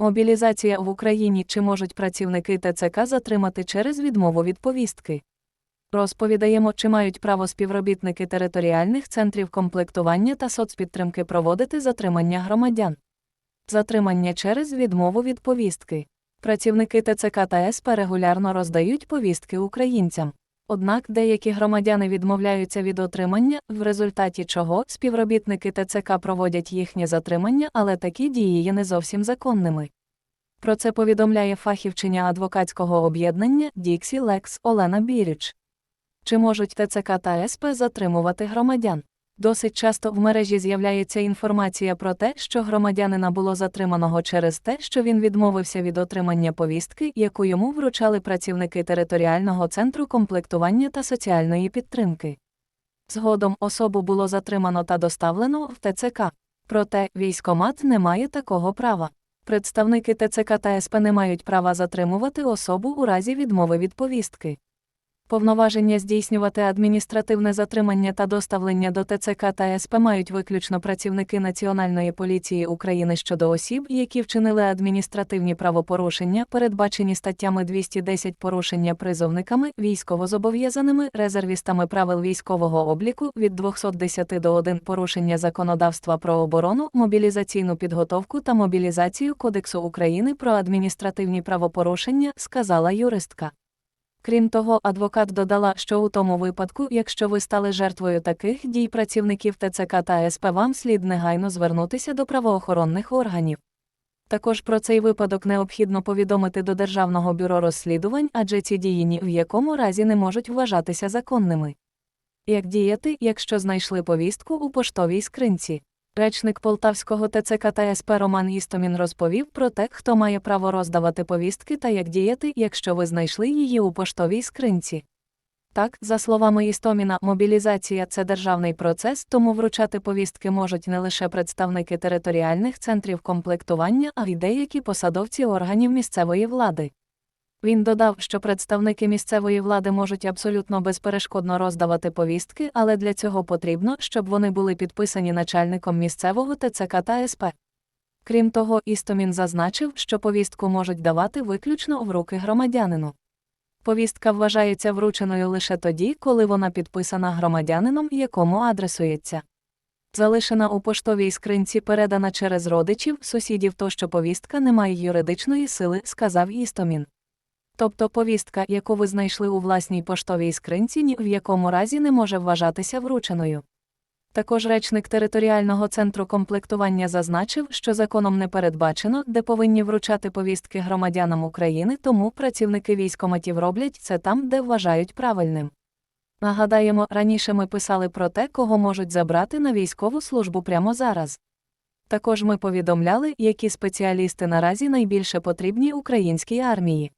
Мобілізація в Україні чи можуть працівники ТЦК затримати через відмову від повістки. Розповідаємо, чи мають право співробітники територіальних центрів комплектування та соцпідтримки проводити затримання громадян. Затримання через відмову від повістки. Працівники ТЦК та СП регулярно роздають повістки українцям. Однак деякі громадяни відмовляються від отримання, в результаті чого співробітники ТЦК проводять їхнє затримання, але такі дії є не зовсім законними. Про це повідомляє фахівчиня адвокатського об'єднання Діксі Лекс Олена Біріч. Чи можуть ТЦК та СП затримувати громадян? Досить часто в мережі з'являється інформація про те, що громадянина було затриманого через те, що він відмовився від отримання повістки, яку йому вручали працівники територіального центру комплектування та соціальної підтримки. Згодом особу було затримано та доставлено в ТЦК. Проте військомат не має такого права. Представники ТЦК та СП не мають права затримувати особу у разі відмови від повістки. Повноваження здійснювати адміністративне затримання та доставлення до ТЦК та СП мають виключно працівники Національної поліції України щодо осіб, які вчинили адміністративні правопорушення, передбачені статтями 210 порушення призовниками, військовозобов'язаними, резервістами правил військового обліку від 210 до 1 порушення законодавства про оборону, мобілізаційну підготовку та мобілізацію Кодексу України про адміністративні правопорушення, сказала юристка. Крім того, адвокат додала, що у тому випадку, якщо ви стали жертвою таких дій працівників ТЦК та СП, вам слід негайно звернутися до правоохоронних органів. Також про цей випадок необхідно повідомити до Державного бюро розслідувань, адже ці дії ні в якому разі не можуть вважатися законними. Як діяти, якщо знайшли повістку у поштовій скринці? Речник Полтавського ТЦК та Роман Істомін розповів про те, хто має право роздавати повістки та як діяти, якщо ви знайшли її у поштовій скринці. Так, за словами Істоміна, мобілізація це державний процес, тому вручати повістки можуть не лише представники територіальних центрів комплектування, а й деякі посадовці органів місцевої влади. Він додав, що представники місцевої влади можуть абсолютно безперешкодно роздавати повістки, але для цього потрібно, щоб вони були підписані начальником місцевого ТЦК та СП. Крім того, Істомін зазначив, що повістку можуть давати виключно в руки громадянину. Повістка вважається врученою лише тоді, коли вона підписана громадянином, якому адресується. Залишена у поштовій скринці передана через родичів, сусідів, тощо повістка не має юридичної сили, сказав Істомін. Тобто повістка, яку ви знайшли у власній поштовій скринці, ні в якому разі не може вважатися врученою. Також речник територіального центру комплектування зазначив, що законом не передбачено, де повинні вручати повістки громадянам України, тому працівники військоматів роблять це там, де вважають правильним. Нагадаємо, раніше ми писали про те, кого можуть забрати на військову службу прямо зараз. Також ми повідомляли, які спеціалісти наразі найбільше потрібні українській армії.